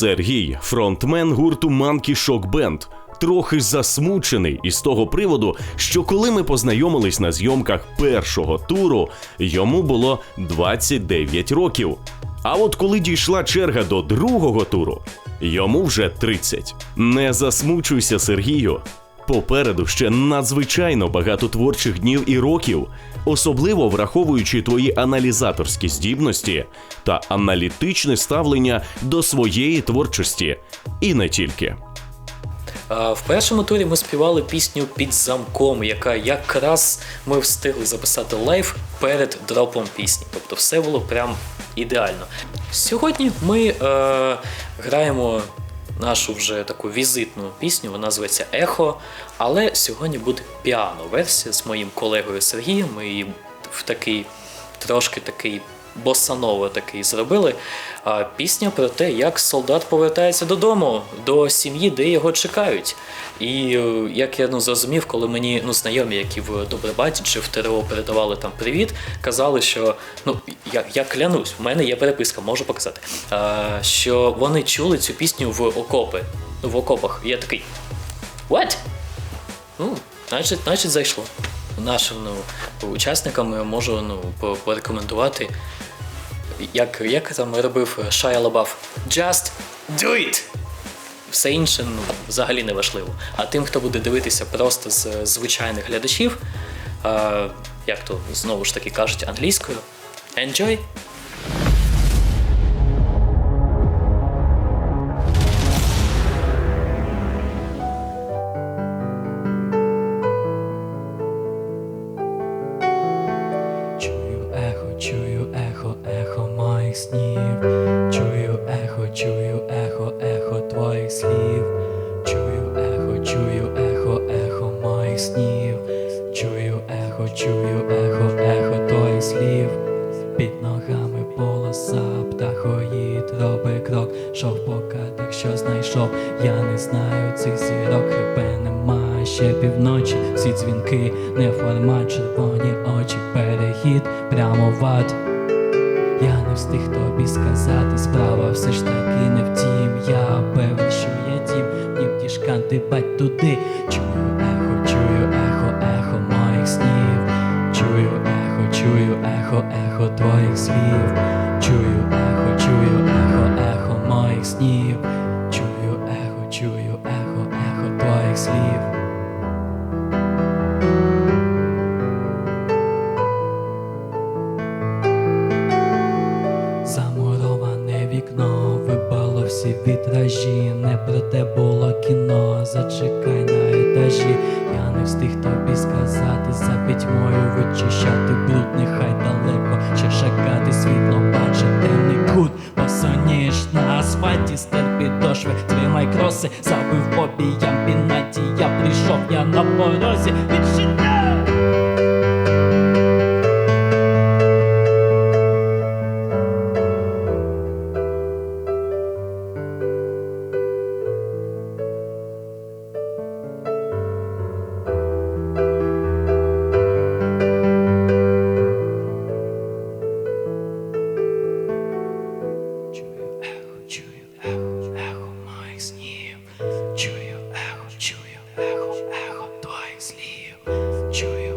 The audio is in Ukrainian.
Сергій, фронтмен гурту Monkey Shock Band, трохи засмучений із того приводу, що коли ми познайомились на зйомках першого туру, йому було 29 років. А от коли дійшла черга до другого туру, йому вже 30. Не засмучуйся, Сергію. Попереду ще надзвичайно багато творчих днів і років, особливо враховуючи твої аналізаторські здібності та аналітичне ставлення до своєї творчості, і не тільки. В першому турі ми співали пісню під замком, яка якраз ми встигли записати лайв перед дропом пісні. Тобто все було прям ідеально. Сьогодні ми е, граємо нашу вже таку візитну пісню, вона зветься Ехо. Але сьогодні буде піано-версія з моїм колегою Сергієм. Ми її в такий трошки такий босаново такий зробили. Пісня про те, як солдат повертається додому, до сім'ї, де його чекають. І е, як я ну, зрозумів, коли мені ну, знайомі, які в Добробаті чи в ТРО передавали там привіт, казали, що ну я, я клянусь, в мене є переписка, можу показати. Що вони чули цю пісню в окопи. Ну, в окопах. І я такий. What? Ну, значить, значить зайшло. Нашим ну, учасникам я можу ну, порекомендувати, як, як там робив Шая Лабаф. Just do it! Все інше ну, взагалі не важливо. А тим, хто буде дивитися просто з звичайних глядачів, а, як то знову ж таки кажуть англійською, enjoy! Чую ехо, чую ехо, ехо моїх снів. Чую ехо, чую робить крок, шов по кадрах, що знайшов. Я не знаю цих зірок, хрипе нема ще півночі. Всі дзвінки, не формат, червоні очі, перехід прямо в ад. Я не встиг тобі сказати, справа все ж таки не в тім. Я певний, що є дім, дім діжканти бать туди. Чую ехо, чую ехо, ехо моїх снів. Чую ехо, чую ехо, ехо твоїх слів. Чую ехо, чую ехо снів. Чую ехо, чую ехо, ехо твоїх слів. Замуроване вікно, випало всі вітражі, не про те було кіно, зачекай на етажі. Я не встиг тобі сказати, за пітьмою вичищати бруд, нехай далеко, ще шакати світло, досі забив побіям пінаті, я прийшов я на порозі відчиняю. you.